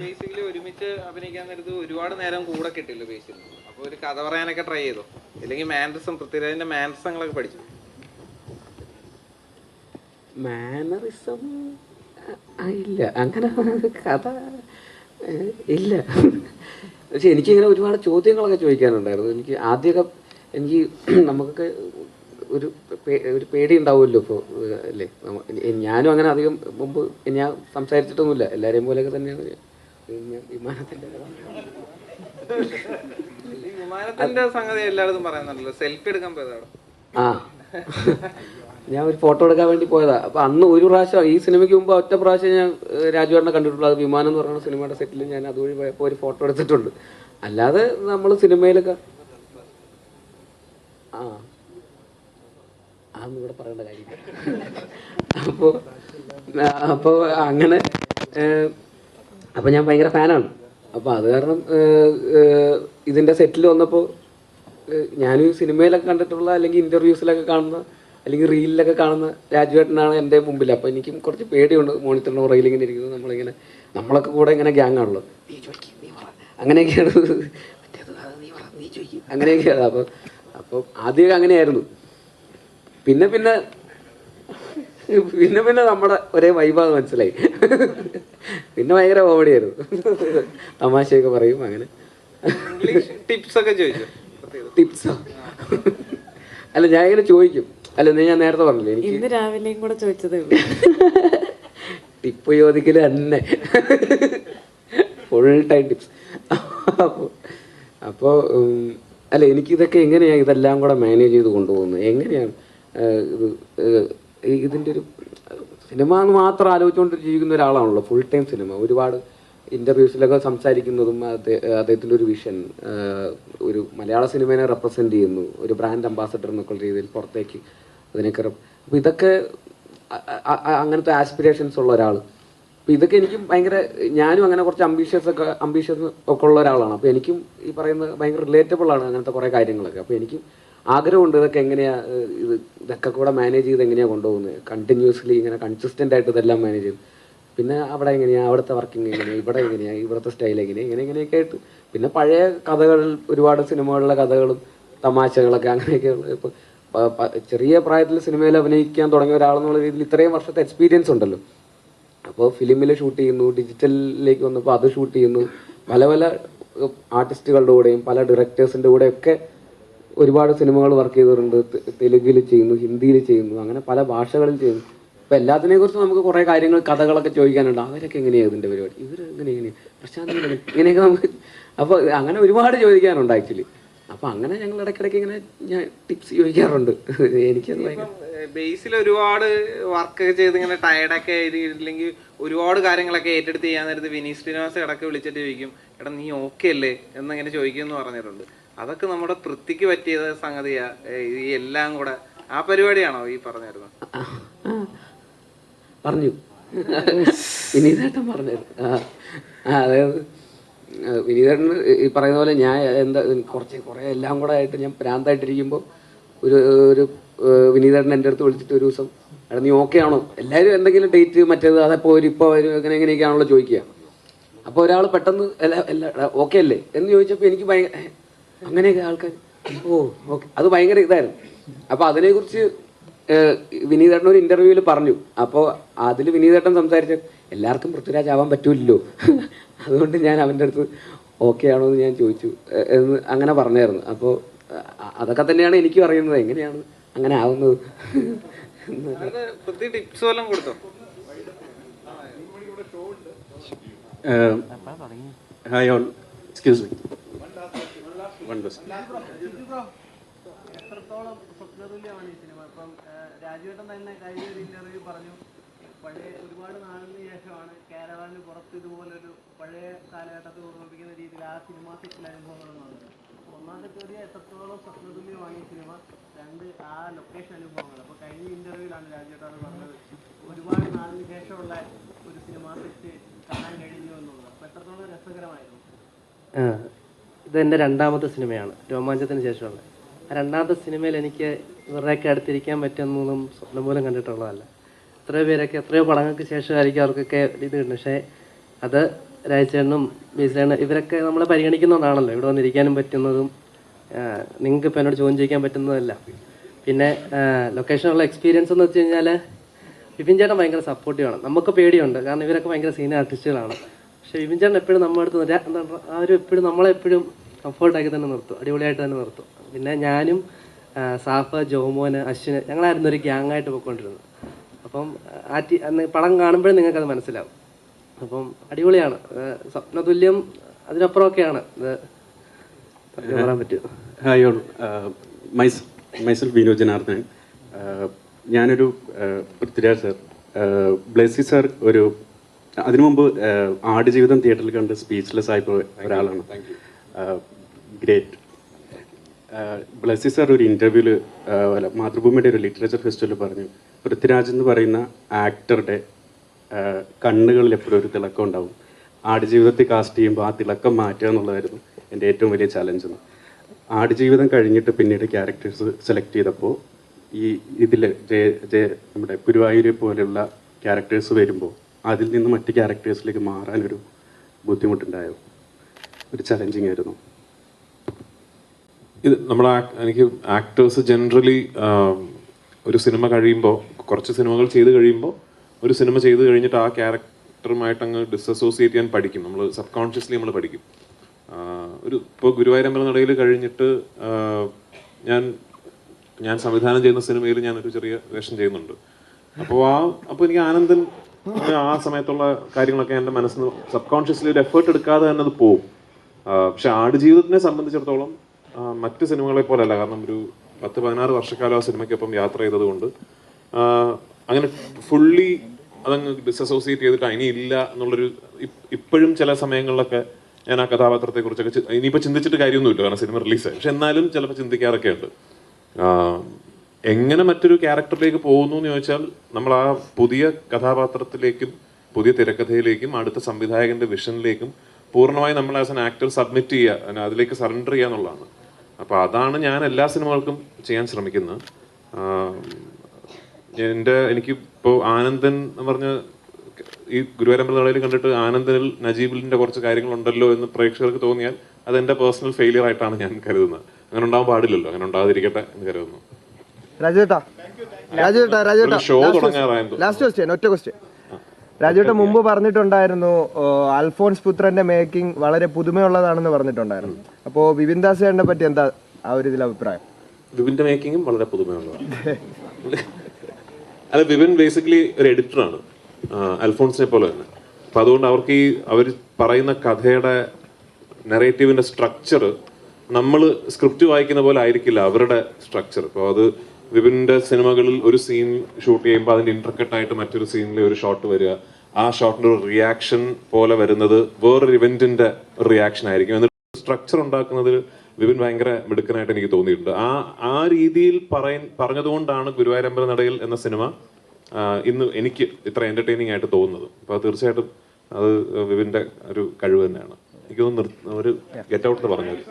ബേസിക്കലി ഒരുമിച്ച് അഭിനയിക്കാൻ നേരത്ത് ഒരുപാട് നേരം കൂടെ കിട്ടില്ല ബേസിൽ അപ്പൊ ഒരു കഥ പറയാനൊക്കെ ട്രൈ ചെയ്തു? ഇല്ലെങ്കിൽ മാനറിസം പൃഥ്വിരാജിന്റെ മാനറിസങ്ങളൊക്കെ പഠിച്ചു? മാനറിസം ഇല്ല. അങ്ങനെ കഥ ഇല്ല. പക്ഷെ എനിക്കിങ്ങനെ ഒരുപാട് ചോദ്യങ്ങളൊക്കെ ചോദിക്കാനുണ്ടായിരുന്നു. എനിക്ക് ആദ്യമൊക്കെ എനിക്ക് നമുക്കൊക്കെ ഒരു ഒരു പേടി ഉണ്ടാവുമല്ലോ ഇപ്പോൾ അല്ലേ ഞാനും അങ്ങനെ അധികം മുമ്പ് ഞാൻ സംസാരിച്ചിട്ടൊന്നുമില്ല. എല്ലാവരെയും പോലെയൊക്കെ തന്നെയാണ് ഞാൻ- വിമാനത്തിന്റെ വിമാനത്തിന്റെ സംഗതി എല്ലായിടത്തും പറയുന്നുണ്ടല്ലോ. സെൽഫി എടുക്കാൻ പോയതാണ്? ആ. ഞാൻ ഒരു ഫോട്ടോ എടുക്കാൻ വേണ്ടി പോയതാ. അപ്പൊ അന്ന് ഒരു പ്രാവശ്യം ഈ സിനിമയ്ക്ക് മുമ്പ് ഒറ്റ പ്രാവശ്യം ഞാൻ രാജുവേട്ടനെ കണ്ടിട്ടുള്ളൂ. അത് വിമാനം എന്ന് പറയുന്ന സിനിമയുടെ സെറ്റിൽ ഞാൻ അതുവഴി പോയപ്പോൾ ഒരു ഫോട്ടോ എടുത്തിട്ടുണ്ട്. അല്ലാതെ നമ്മൾ സിനിമയിലൊക്കെ ആ. ഇവിടെ പറയേണ്ട കാര്യമില്ല. അപ്പോൾ അപ്പോൾ അങ്ങനെ അപ്പോൾ അപ്പൊ ഞാൻ ഭയങ്കര ഫാനാണ് അപ്പൊ അത് കാരണം ഇതിന്റെ സെറ്റിൽ വന്നപ്പോൾ ഞാനും സിനിമയിലൊക്കെ കണ്ടിട്ടുള്ള അല്ലെങ്കിൽ ഇന്റർവ്യൂസിലൊക്കെ കാണുന്ന അല്ലെങ്കിൽ റീലിലൊക്കെ കാണുന്ന രാജുവേട്ടനാണ് എന്റെ മുമ്പിൽ. അപ്പോൾ എനിക്കും കുറച്ച് പേടിയുണ്ട് മോണിറ്ററിന്റെ പുറകിൽ ഇങ്ങനെ ഇരിക്കുന്നത്. നമ്മളിങ്ങനെ നമ്മളൊക്കെ കൂടെ ഇങ്ങനെ ഗ്യാങ് ആണല്ലോ. നീ ചോദിക്കും നീ പറ. അങ്ങനെയൊക്കെയാണ് മറ്റേത്. നീ പറ നീ ചോദിക്കും. അങ്ങനെയൊക്കെയാണ്. അപ്പോൾ അപ്പോൾ ആദ്യമൊക്കെ അങ്ങനെയായിരുന്നു. പിന്നെ പിന്നെ പിന്നെ പിന്നെ നമ്മുടെ ഒരേ വൈബാന്ന് മനസ്സിലായി. പിന്നെ ഭയങ്കര കോമഡിയായിരുന്നു തമാശയൊക്കെ പറയും അങ്ങനെ. ടിപ്സ് ഒക്കെ ചോദിച്ചു? ടിപ്സോ അല്ല ഞാൻ ഇങ്ങനെ ചോദിക്കും. അല്ല നീ ഞാൻ നേരത്തെ പറഞ്ഞില്ലേ എനിക്ക് ഇന്ന് രാവിലെയും കൂടെ ചോദിച്ചതേ ഉള്ളൂ. ടിപ്പ് ചോദിക്കൽ തന്നെ. ഫുൾ ടൈം ടിപ്സ് അപ്പോ അപ്പോൾ അല്ല എനിക്കിതൊക്കെ എങ്ങനെയാണ് ഇതെല്ലാം കൂടെ മാനേജ് ചെയ്ത് കൊണ്ടുപോകുന്നത് എങ്ങനെയാണ് ഇത് ഇതിന്റെ ഒരു സിനിമ എന്ന് മാത്രം ആലോചിച്ചുകൊണ്ട് ജീവിക്കുന്ന ഒരാളാണല്ലോ ഫുൾ ടൈം സിനിമ. ഒരുപാട് ഇന്റർവ്യൂസിലൊക്കെ സംസാരിക്കുന്നതും അദ്ദേഹ- അദ്ദേഹത്തിന്റെ ഒരു വിഷൻ ഒരു മലയാള സിനിമയെ റെപ്രസെന്റ് ചെയ്യുന്നു. ഒരു ബ്രാൻഡ് അംബാസഡർ എന്നൊക്കെ രീതിയിൽ പുറത്തേക്ക് അതിനൊക്കെ അപ്പം ഇതൊക്കെ അങ്ങനത്തെ ആസ്പിറേഷൻസ് ഉള്ള ഒരാൾ അപ്പം ഇതൊക്കെ എനിക്കും ഭയങ്കര ഞാനും അങ്ങനെ കുറച്ച് അംബീഷ്യസ് ഒക്കെ അംബീഷ്യസ് ഒക്കെ ഉള്ള ഒരാളാണ്. അപ്പോൾ എനിക്കും ഈ പറയുന്ന ഭയങ്കര റിലേറ്റബിൾ ആണ് അങ്ങനത്തെ കുറേ കാര്യങ്ങളൊക്കെ. അപ്പോൾ എനിക്കും ആഗ്രഹമുണ്ട് ഇതൊക്കെ എങ്ങനെയാണ് ഇത് ഇതൊക്കെ കൂടെ മാനേജ് ചെയ്ത് എങ്ങനെയാണ് കൊണ്ടുപോകുന്നത്. കണ്ടിന്യൂസ്ലി ഇങ്ങനെ കൺസിസ്റ്റന്റ് ആയിട്ട് ഇതെല്ലാം മാനേജ് ചെയ്ത്. പിന്നെ അവിടെ എങ്ങനെയാണ് അവിടുത്തെ വർക്കിംഗ് എങ്ങനെയാണ് ഇവിടെ എങ്ങനെയാണ് ഇവിടുത്തെ സ്റ്റൈൽ എങ്ങനെയാണ് ഇങ്ങനെ ഇങ്ങനെയൊക്കെ ആയിട്ട്. പിന്നെ പഴയ കഥകൾ ഒരുപാട് സിനിമകളിലെ കഥകളും തമാശകളൊക്കെ അങ്ങനെയൊക്കെ ഇപ്പോൾ ചെറിയ പ്രായത്തിൽ സിനിമയിൽ അഭിനയിക്കാൻ തുടങ്ങിയ ഒരാളെന്നുള്ള രീതിയിൽ ഇത്രയും വർഷത്തെ എക്സ്പീരിയൻസ് ഉണ്ടല്ലോ. അപ്പോൾ ഫിലിമിൽ ഷൂട്ട് ചെയ്യുന്നു ഡിജിറ്റലിലേക്ക് വന്നപ്പോൾ അത് ഷൂട്ട് ചെയ്യുന്നു. പല പല ആർട്ടിസ്റ്റുകളുടെ കൂടെയും പല ഡയറക്ടേഴ്സിന്റെ കൂടെയൊക്കെ ഒരുപാട് സിനിമകൾ വർക്ക് ചെയ്തിട്ടുണ്ട്. തെലുങ്കിൽ ചെയ്യുന്നു ഹിന്ദിയിൽ ചെയ്യുന്നു അങ്ങനെ പല ഭാഷകളിൽ ചെയ്യുന്നു. അപ്പോൾ എല്ലാത്തിനെ കുറിച്ച് നമുക്ക് കുറേ കാര്യങ്ങൾ കഥകളൊക്കെ ചോദിക്കാനുണ്ട്. അവരൊക്കെ എങ്ങനെയാണ് ഇതിന്റെ പരിപാടി? ഇവർ എങ്ങനെ എങ്ങനെയാണ് പ്രശാന്ത് ഇങ്ങനെ ഇങ്ങനെയൊക്കെ നമുക്ക് അപ്പോൾ അങ്ങനെ ഒരുപാട് ചോദിക്കാനുണ്ട് ആക്ച്വലി അപ്പോൾ അങ്ങനെ ഞങ്ങൾ ഇടയ്ക്കിടയ്ക്ക് ഇങ്ങനെ ഞാൻ ടിപ്സ് ചോദിക്കാറുണ്ട്. എനിക്ക് ബേസിൽ ഒരുപാട് വർക്ക് ചെയ്ത് ഇങ്ങനെ ടയർഡൊക്കെ ആയിരിക്കില്ലെങ്കിൽ ഒരുപാട് കാര്യങ്ങളൊക്കെ ഏറ്റെടുത്ത് ചെയ്യാൻ നേരത്ത് വിനീത് ശ്രീനിവാസ് ഇടയ്ക്ക് വിളിച്ചിട്ട് ചോദിക്കും എടാ നീ ഓക്കെ അല്ലേ? എന്നിങ്ങനെ ചോദിക്കുമെന്ന് പറഞ്ഞിട്ടുണ്ട്. അതൊക്കെ നമ്മുടെ തൃപ്തിക്ക് പറ്റിയ സംഗതിയാ ഈ എല്ലാം കൂടെ ആ പരിപാടിയാണോ ഈ ആ. പറഞ്ഞു. വിനീതേട്ടൻ പറഞ്ഞു അതായത് വിനീതേട്ടൻ ഈ പറയുന്ന പോലെ ഞാൻ എന്താ കുറച്ച് കുറേ എല്ലാം കൂടെ ആയിട്ട് ഞാൻ ഭ്രാന്തായിട്ടിരിക്കുമ്പോൾ ഒരു ഒരു വിനീതരൻ എന്റെ അടുത്ത് വിളിച്ചിട്ട് ഒരു ദിവസം എടാ നീ ഓക്കെ ആണോ? എല്ലാവരും എന്തെങ്കിലും ഡേറ്റ് മറ്റേത് അതെപ്പോൾ ഒരു ഇപ്പോൾ വരും അങ്ങനെ എങ്ങനെയൊക്കെയാണല്ലോ ചോദിക്കുക. അപ്പോൾ ഒരാൾ പെട്ടെന്ന് എല്ലാ എല്ലാ ഓക്കെ അല്ലേ? എന്ന് ചോദിച്ചപ്പോൾ എനിക്ക് ഭയങ്കര അങ്ങനെയൊക്കെ ആൾക്കാർ ഓ ഓക്കെ അത് ഭയങ്കര ഇതായിരുന്നു. അപ്പോൾ അതിനെക്കുറിച്ച് വിനീതേട്ടൻ ഒരു ഇന്റർവ്യൂവിൽ പറഞ്ഞു. അപ്പോൾ അതിൽ വിനീതേട്ടൻ സംസാരിച്ച എല്ലാവർക്കും പൃഥ്വിരാജ് ആവാൻ പറ്റൂലല്ലോ. അതുകൊണ്ട് ഞാൻ അവന്റെ അടുത്ത് ഓക്കെ ആണോ എന്ന് ഞാൻ ചോദിച്ചു. എന്ന് അങ്ങനെ പറഞ്ഞായിരുന്നു. അപ്പോൾ അതൊക്കെ തന്നെയാണ് എനിക്കും അറിയുന്നത്. എങ്ങനെയാണ് അങ്ങനെ ആവുന്നത്? Hi all. Excuse me one. എത്രത്തോളം സ്വപ്നതുല്യമാണ് ഈ സിനിമ? ഇപ്പം രാജുവേട്ടൻ തന്നെ കഴിഞ്ഞ ഒരു ഇന്റർവ്യൂ പറഞ്ഞു പഴയ ഒരുപാട് നാളിന് ശേഷമാണ് കാരവാനിന് പുറത്ത് ഇതുപോലൊരു പഴയ കാലഘട്ടത്തെ ഓർമ്മിപ്പിക്കുന്ന രീതിയിൽ ആ സിനിമാറ്റിക്കൽ അനുഭവങ്ങൾ വന്നത്. ഒന്നാമത്തെ ചോദ്യം എത്രത്തോളം സ്വപ്നതുല്യമാണ് ഈ സിനിമ രണ്ട് ആ ലൊക്കേഷൻ അനുഭവങ്ങൾ അപ്പോൾ കഴിഞ്ഞ ഇന്റർവ്യൂലാണ് രാജേട്ടാണ് പറഞ്ഞത് ഒരുപാട് നാളിന് ശേഷമുള്ള ഒരു സിനിമ സെറ്റ് കാണാൻ കഴിഞ്ഞു എന്നുള്ളത്. അപ്പോൾ എത്രത്തോളം രസകരമായിരുന്നു? ഇത് എന്റെ രണ്ടാമത്തെ സിനിമയാണ് രോമാഞ്ചത്തിന് ശേഷമുള്ള രണ്ടാമത്തെ സിനിമയിൽ എനിക്ക് ഇവരുടെയൊക്കെ അടുത്തിരിക്കാൻ പറ്റുമെന്നൊന്നും സ്വപ്നം പോലും കണ്ടിട്ടുള്ളതല്ല. എത്രയോ പേരൊക്കെ എത്രയോ പടങ്ങൾക്ക് ശേഷമായിരിക്കും അവർക്കൊക്കെ ഇത് കിട്ടുന്നത്. പക്ഷേ അത് രാജചേട്ടനും ബീസിലേണ് ഇവരൊക്കെ നമ്മളെ പരിഗണിക്കുന്നതാണല്ലോ ഇവിടെ വന്നിരിക്കാനും പറ്റുന്നതും നിങ്ങൾക്ക് ഇപ്പോൾ എന്നോട് ചോദ്യം ചോദിക്കാൻ പറ്റുന്നതല്ല. പിന്നെ ലൊക്കേഷനുള്ള എക്സ്പീരിയൻസ് എന്ന് വെച്ച് കഴിഞ്ഞാൽ വിപിൻ ചേട്ടൻ ഭയങ്കര സപ്പോർട്ടീവാണ് നമുക്ക് പേടിയുണ്ട്. കാരണം ഇവരൊക്കെ ഭയങ്കര സീനിയർ ആർട്ടിസ്റ്റുകളാണ് പക്ഷേ വിപിൻ ചേട്ടൻ എപ്പോഴും നമ്മുടെ അടുത്ത് ആ ഒരു എപ്പോഴും നമ്മളെപ്പോഴും കംഫർട്ടാക്കി തന്നെ നിർത്തും. അടിപൊളിയായിട്ട് തന്നെ നിർത്തും. പിന്നെ ഞാനും സാഫ് ജോമോന് അശ്വിന് ഞങ്ങളായിരുന്നു ഒരു ഗ്യാങ്ങായിട്ട് പോയിക്കൊണ്ടിരുന്നത്. അപ്പം ആ ടി അന്ന് പടം കാണുമ്പോഴും നിങ്ങൾക്കത് മനസ്സിലാവും. അപ്പം അടിപൊളിയാണ്. സ്വപ്നതുല്യം അതിനപ്പുറമൊക്കെയാണ്. ഇത് പറയാൻ പറ്റുമോ ഹായ് ഓൾ. മൈസ് മൈസെൽഫ് വിനോദ് ജനാർദ്ദനൻ ഞാനൊരു പൃഥ്വിരാജ് സർ. ബ്ലെസി സർ ഒരു അതിനു മുമ്പ് ആടുജീവിതം തിയേറ്ററിൽ കണ്ട് സ്പീച്ച്ലെസ് ആയിപ്പോ ഒരാളാണ്. ഗ്രേറ്റ്. ബ്ലെസി സർ ഒരു ഇന്റർവ്യൂവിൽ അല്ല മാതൃഭൂമിയുടെ ഒരു ലിറ്ററേച്ചർ ഫെസ്റ്റിവലിൽ പറഞ്ഞു പൃഥ്വിരാജ് എന്ന് പറയുന്ന ആക്ടറുടെ കണ്ണുകളിൽ എപ്പോഴും ഒരു തിളക്കം ഉണ്ടാവും. ആടുജീവിതത്തിൽ കാസ്റ്റ് ചെയ്യുമ്പോൾ ആ തിളക്കം മാറ്റുക എന്നുള്ളതായിരുന്നു എന്റെ ഏറ്റവും വലിയ ചലഞ്ച് എന്ന്. ആടുജീവിതം കഴിഞ്ഞിട്ട് പിന്നീട് ക്യാരക്ടേഴ്സ് സെലക്ട് ചെയ്തപ്പോൾ ഈ ഇതിൽ ജയ ജയ നമ്മുടെ ഗുരുവായൂരെ പോലെയുള്ള ക്യാരക്ടേഴ്സ് വരുമ്പോൾ അതിൽ നിന്ന് മറ്റ് ക്യാരക്ടേഴ്സിലേക്ക് മാറാനൊരു ബുദ്ധിമുട്ടുണ്ടായോ? ഒരു ചലഞ്ചിങ് ആയിരുന്നു. ഇത് നമ്മൾ എനിക്ക് ആക്ടേഴ്സ് ജനറലി ഒരു സിനിമ കഴിയുമ്പോൾ കുറച്ച് സിനിമകൾ ചെയ്ത് കഴിയുമ്പോൾ ഒരു സിനിമ ചെയ്ത് കഴിഞ്ഞിട്ട് ആ ക്യാരക്ടറുമായിട്ട് അങ്ങ് ഡിസസോസിയേറ്റ് ചെയ്യാൻ പഠിക്കും. നമ്മൾ സബ് കോൺഷ്യസ്ലി നമ്മൾ പഠിക്കും ഒരു ഇപ്പോൾ ഗുരുവായൂരമ്പല നടയിൽ കഴിഞ്ഞിട്ട് ഞാൻ ഞാൻ സംവിധാനം ചെയ്യുന്ന സിനിമയിൽ ഞാനൊരു ചെറിയ വേഷം ചെയ്യുന്നുണ്ട്. അപ്പോൾ ആ അപ്പോൾ എനിക്ക് ആനന്ദൻ ആ സമയത്തുള്ള കാര്യങ്ങളൊക്കെ എന്റെ മനസ്സിന് സബ് കോൺഷ്യസ്ലി ഒരു എഫേർട്ട് എടുക്കാതെ തന്നെ അത് പോവും. പക്ഷെ ആടുജീവിതത്തിനെ സംബന്ധിച്ചിടത്തോളം മറ്റ് സിനിമകളെ പോലെയല്ല കാരണം ഒരു പത്ത് പതിനാറ് വർഷക്കാലം ആ സിനിമയ്ക്കൊപ്പം യാത്ര ചെയ്തതുകൊണ്ട്. അങ്ങനെ ഫുള്ളി അതങ്ങ് ഡിസസോസിയേറ്റ് ചെയ്തിട്ട് ഇനി ഇല്ല എന്നുള്ളൊരു ഇപ്- ഇപ്പോഴും ചില സമയങ്ങളിലൊക്കെ ഞാൻ ആ കഥാപാത്രത്തെ കുറിച്ചൊക്കെ ഇനിയിപ്പോൾ ചിന്തിച്ചിട്ട് കാര്യമൊന്നുമില്ല കാരണം സിനിമ റിലീസായി പക്ഷെ എന്നാലും ചിലപ്പോൾ ചിന്തിക്കാറൊക്കെ ഉണ്ട് എങ്ങനെ മറ്റൊരു ക്യാരക്ടറിലേക്ക് പോകുന്നു എന്ന് ചോദിച്ചാൽ നമ്മൾ ആ പുതിയ കഥാപാത്രത്തിലേക്കും പുതിയ തിരക്കഥയിലേക്കും അടുത്ത സംവിധായകന്റെ വിഷനിലേക്കും പൂർണമായി നമ്മൾ ആസ് ആൻ ആക്ടർ സബ്മിറ്റ് ചെയ്യുക അതിലേക്ക് സറണ്ടർ ചെയ്യുക എന്നുള്ളതാണ്. അപ്പൊ അതാണ് ഞാൻ എല്ലാ സിനിമകൾക്കും ചെയ്യാൻ ശ്രമിക്കുന്നത്. എന്റെ എനിക്ക് ഇപ്പോൾ ആനന്ദൻ എന്ന് പറഞ്ഞ ഈ ഗുരുവായൂരമ്പല നടയിൽ കണ്ടിട്ട് ആനന്ദനിൽ നജീബിലിന്റെ കുറച്ച് കാര്യങ്ങളുണ്ടല്ലോ എന്ന് പ്രേക്ഷകർക്ക് തോന്നിയാൽ അത് എന്റെ പേഴ്സണൽ ഫെയിലിയർ ആയിട്ടാണ് ഞാൻ കരുതുന്നത്. അങ്ങനെ ഉണ്ടാവാൻ പാടില്ലല്ലോ അങ്ങനെ ഉണ്ടാകാതിരിക്കട്ടെ എന്ന് കരുതുന്നു. രാജേട്ടാ. രാജേട്ടാ രാജേട്ടാ. ഷോ തുടങ്ങാറായിരുന്നു ലാസ്റ്റ് ക്വസ്റ്റ്യൻ ഒറ്റ ക്വസ്റ്റ്യൻ രാജേട്ട മുമ്പ് പറഞ്ഞിട്ടുണ്ടായിരുന്നു അൽഫോൺസ് പുത്രന്റെ മേക്കിംഗ് വളരെ പുതുമയുള്ളതാണെന്ന് പറഞ്ഞിട്ടുണ്ടായിരുന്നു. അപ്പോ വിപിൻ ദാസേനെ പറ്റി എന്താ ആ ഒരു ഇതിൽ അഭിപ്രായം? വിപിന്റെ മേക്കിംഗും വളരെ പുതുമയുള്ളതാണ്. അല്ല വിപിൻ ബേസിക്കലി ഒരു എഡിറ്ററാണ് അൽഫോൺസിനെ പോലെ തന്നെ. അപ്പൊ അതുകൊണ്ട് അവർക്ക് ഈ അവർ പറയുന്ന കഥയുടെ നെറേറ്റീവിന്റെ സ്ട്രക്ചർ നമ്മൾ സ്ക്രിപ്റ്റ് വായിക്കുന്ന പോലെ ആയിരിക്കില്ല അവരുടെ സ്ട്രക്ചർ ഇപ്പോൾ അത് വിപിന്റെ സിനിമകളിൽ ഒരു സീൻ ഷൂട്ട് ചെയ്യുമ്പോൾ അതിന്റെ ഇന്റർകട്ട് ആയിട്ട് മറ്റൊരു സീനിൽ ഒരു ഷോട്ട് വരിക. ആ ഷോട്ടിന്റെ ഒരു റിയാക്ഷൻ പോലെ വരുന്നത് വേറൊരു ഇവന്റിന്റെ റിയാക്ഷൻ ആയിരിക്കും. എന്നിട്ട് സ്ട്രക്ചർ ഉണ്ടാക്കുന്നതിൽ വിപിൻ ഭയങ്കര മിടുക്കനായിട്ട് എനിക്ക് തോന്നിയിട്ടുണ്ട്. ആ ആ രീതിയിൽ പറയ പറഞ്ഞതുകൊണ്ടാണ് ഗുരുവായൂരമ്പല നടയിൽ എന്ന സിനിമ ഇന്ന് എനിക്ക് ഇത്ര എന്റർടൈനിങ് ആയിട്ട് തോന്നുന്നത്. അപ്പൊ അത് തീർച്ചയായിട്ടും അത് വിപിന്റെ ഒരു കഴിവ് തന്നെയാണ്. എനിക്കൊന്ന് ഒരു ഗെറ്റ് ഔട്ട് എന്ന് പറഞ്ഞത്